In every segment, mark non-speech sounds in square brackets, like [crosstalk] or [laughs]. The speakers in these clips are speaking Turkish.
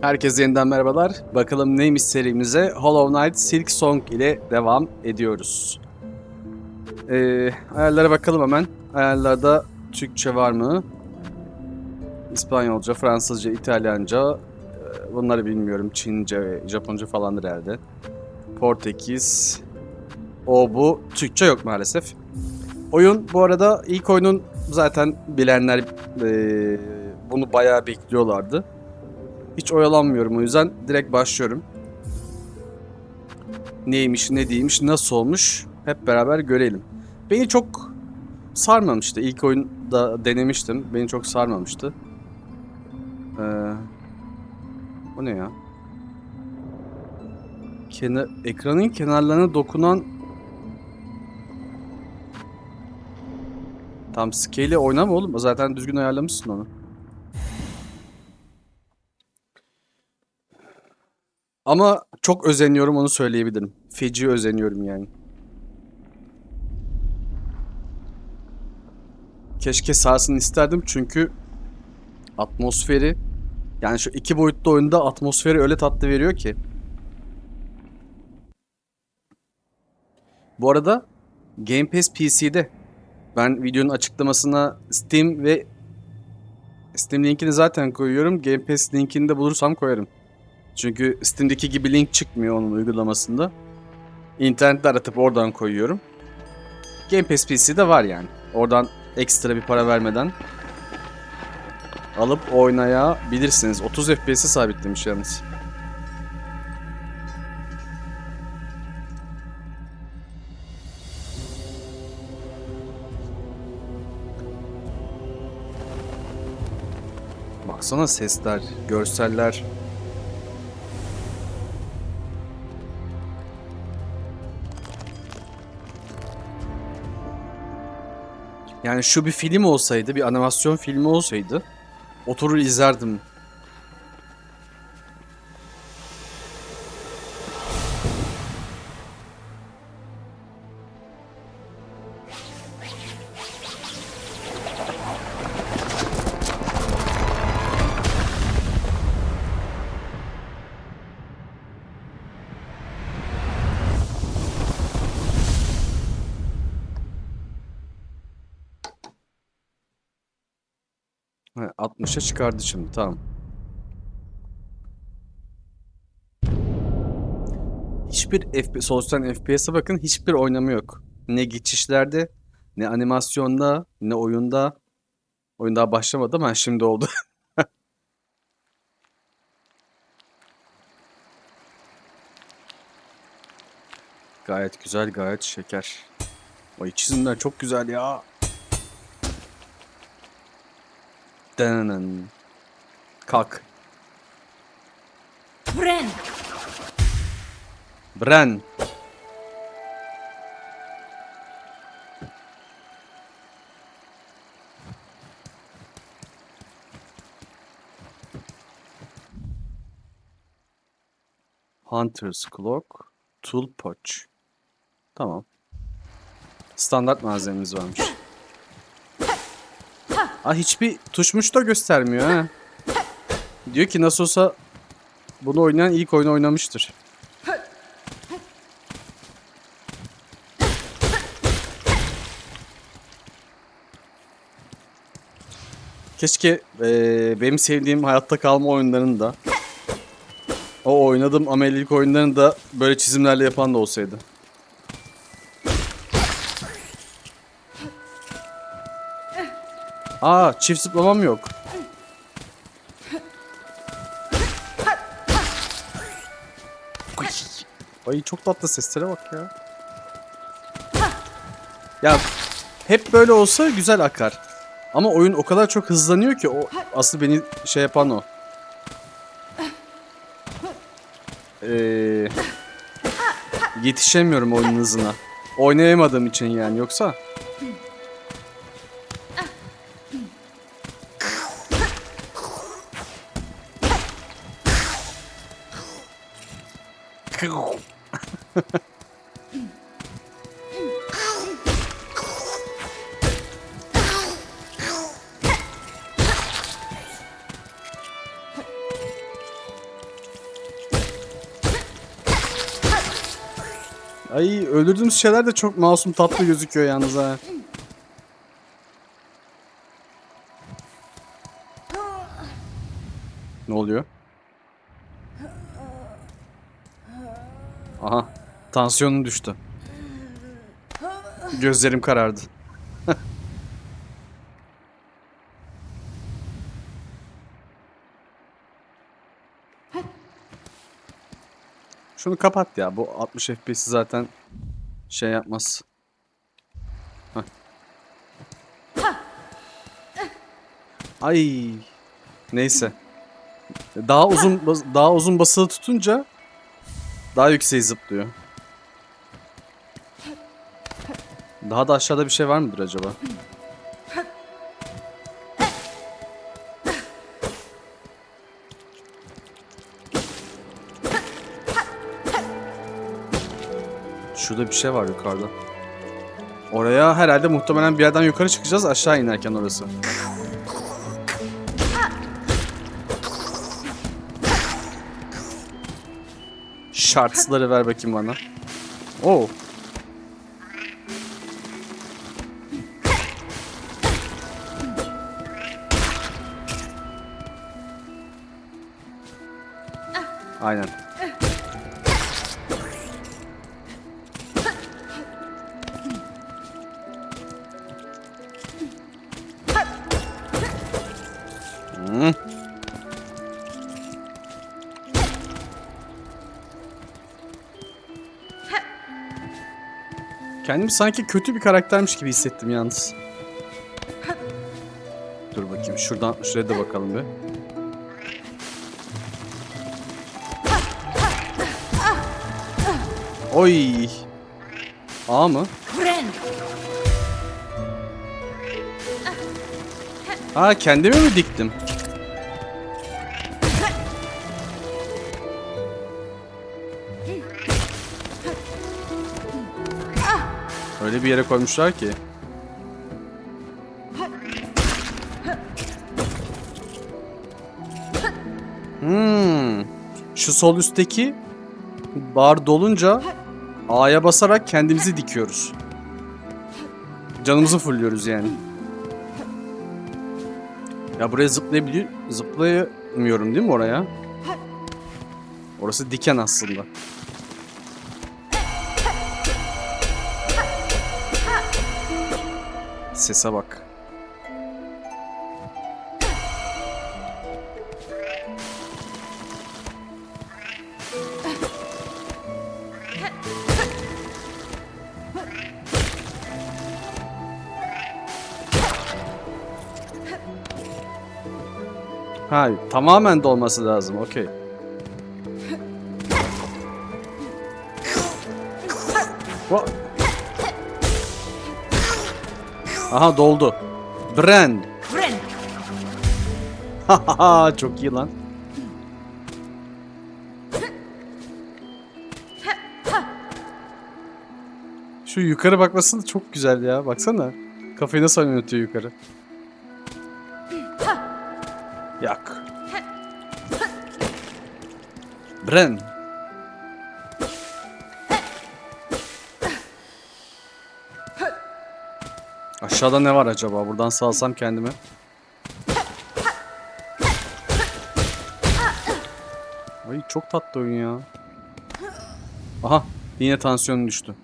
Herkese yeniden merhabalar. Bakalım neymiş serimize Hollow Knight Silk Song ile devam ediyoruz. Ee, ayarlara bakalım hemen. Ayarlarda Türkçe var mı? İspanyolca, Fransızca, İtalyanca. e, Bunları bilmiyorum. Çince, Japonca falandır herhalde. Portekiz. O bu. Türkçe yok maalesef. Oyun bu arada ilk oyunun zaten bilenler e, bunu bayağı bekliyorlardı. Hiç oyalanmıyorum o yüzden direkt başlıyorum. Neymiş, ne değilmiş, nasıl olmuş hep beraber görelim. Beni çok sarmamıştı. İlk oyunda denemiştim. Beni çok sarmamıştı. Ee, o ne ya? Kenar, ekranın kenarlarına dokunan Tam scale'i oynama oğlum. Zaten düzgün ayarlamışsın onu. Ama çok özeniyorum onu söyleyebilirim. Feci özeniyorum yani. Keşke sarsın isterdim çünkü atmosferi yani şu iki boyutlu oyunda atmosferi öyle tatlı veriyor ki. Bu arada Game Pass PC'de ben videonun açıklamasına Steam ve Steam linkini zaten koyuyorum. Game Pass linkini de bulursam koyarım. Çünkü Steam'deki gibi link çıkmıyor onun uygulamasında. İnternette aratıp oradan koyuyorum. Game Pass PC'de var yani. Oradan ekstra bir para vermeden alıp oynayabilirsiniz. 30 FPS'i sabitlemiş yalnız. Baksana sesler, görseller. Yani şu bir film olsaydı, bir animasyon filmi olsaydı oturur izlerdim. He, 60'a çıkardı şimdi tamam. Hiçbir FPS, sonuçtan FPS'e bakın hiçbir oynama yok. Ne geçişlerde, ne animasyonda, ne oyunda. Oyun daha başlamadı ama şimdi oldu. [laughs] Gayet güzel, gayet şeker. Ay çizimler çok güzel ya. Denen. Kalk. Bren, Bren. Hunter's Clock. Tool Pouch. Tamam. Standart malzememiz varmış. Aa hiçbir tuşmuş da göstermiyor ha. Diyor ki nasıl olsa bunu oynayan ilk oyunu oynamıştır. Keşke eee, benim sevdiğim hayatta kalma oyunlarını da o oynadığım amelilik oyunlarını da böyle çizimlerle yapan da olsaydı. Aa çift zıplamam yok. Ay çok tatlı seslere bak ya. Ya hep böyle olsa güzel akar. Ama oyun o kadar çok hızlanıyor ki o asıl beni şey yapan o. Ee, yetişemiyorum oyunun hızına. Oynayamadığım için yani yoksa. Ay öldürdüğümüz şeyler de çok masum tatlı gözüküyor yalnız ha. Ne oluyor? Aha Tansiyonum düştü. Gözlerim karardı. Şunu kapat ya. Bu 60 FPS'i zaten şey yapmaz. Heh. Ay. Neyse. Daha uzun daha uzun basılı tutunca daha yükseğe zıplıyor. Daha da aşağıda bir şey var mıdır acaba? Şurada bir şey var yukarıda. Oraya herhalde muhtemelen bir yerden yukarı çıkacağız aşağı inerken orası. Şartsları ver bakayım bana. Oo. Aynen. Kendimi sanki kötü bir karaktermiş gibi hissettim yalnız. Dur bakayım şuradan şuraya da bakalım bir. Oy. A mı? Ha kendimi mi diktim? Öyle bir yere koymuşlar ki. Hmm. Şu sol üstteki bar dolunca A'ya basarak kendimizi dikiyoruz. Canımızı fulluyoruz yani. Ya buraya zıplayabiliyor, zıplayamıyorum değil mi oraya? Orası diken aslında. Sese bak. Ha, tamamen dolması lazım. Okey. Aha doldu. Brand. Hahaha [laughs] çok iyi lan. Şu yukarı bakması da çok güzel ya. Baksana. Kafayı nasıl oynatıyor yukarı. Yak. Bren. Aşağıda ne var acaba? Buradan salsam kendimi. Ay çok tatlı oyun ya. Aha yine tansiyonum düştü.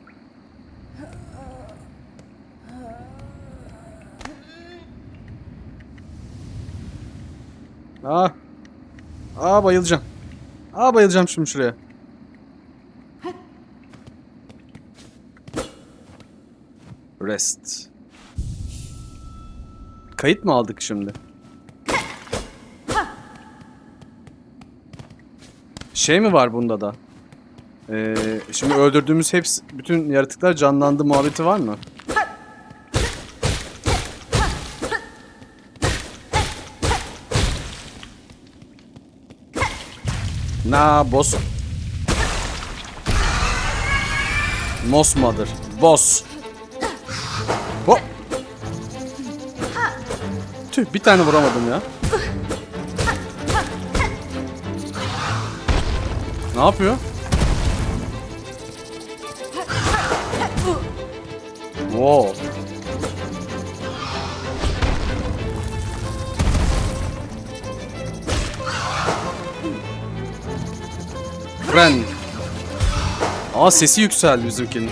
Aa. Aa bayılacağım. Aa bayılacağım şimdi şuraya. Rest. Kayıt mı aldık şimdi? Şey mi var bunda da? Ee, şimdi öldürdüğümüz hepsi, bütün yaratıklar canlandı muhabbeti var mı? Na boss. Moss Mother. Boss. Hop. Tüh bir tane vuramadım ya. Ne yapıyor? Wow. Ren. Aa sesi yükseldi bizimkinin.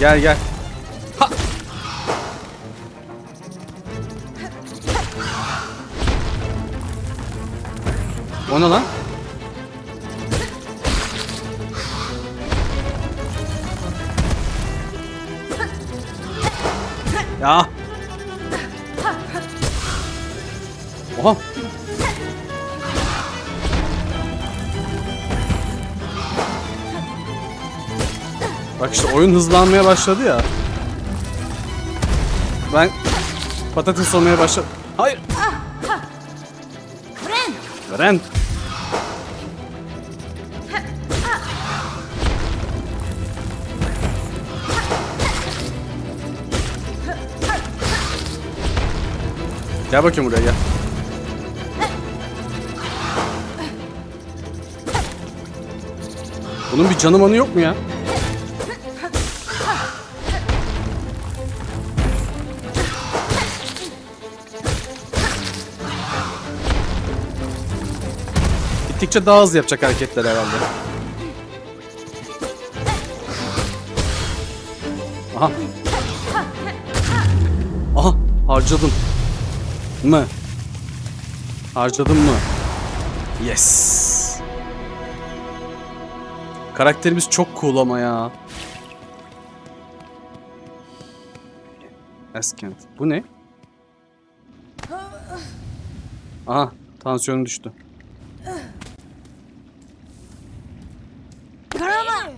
Gel gel. Ha. O ne lan? Oha. Bak işte oyun hızlanmaya başladı ya. Ben patates olmaya başladım. Hayır. Ren! Ren. Gel bakayım buraya gel. Bunun bir canı manı yok mu ya? Gittikçe daha hızlı yapacak hareketler herhalde. Aha. Aha harcadım. Mı? Harcadım mı? Yes. Karakterimiz çok cool ama ya. Eskent. Bu ne? Aha, tansiyonu düştü. Karama!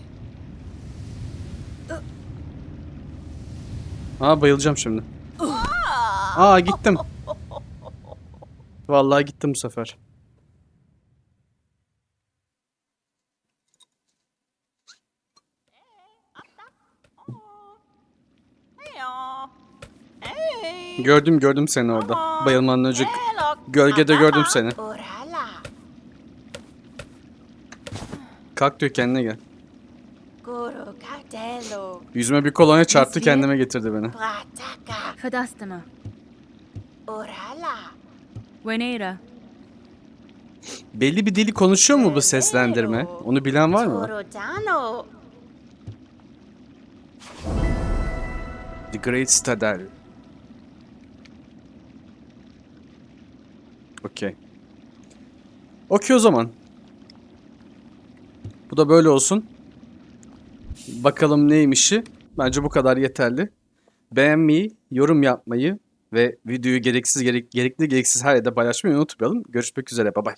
Aa bayılacağım şimdi. Aa gittim. Vallahi gittim bu sefer. Gördüm gördüm seni orada. Bayılmandan önce gölgede gördüm seni. Kalk diyor kendine gel. Yüzüme bir kolonya çarptı kendime getirdi beni. Fadastama. Wenera. Belli bir dili konuşuyor mu bu seslendirme? Onu bilen var mı? The Great Citadel. Okey. Okey o zaman. Bu da böyle olsun. Bakalım neymişi. Bence bu kadar yeterli. Beğenmeyi, yorum yapmayı ve videoyu gereksiz gerek, gerekli gereksiz her yerde paylaşmayı unutmayalım. Görüşmek üzere. Bye bye.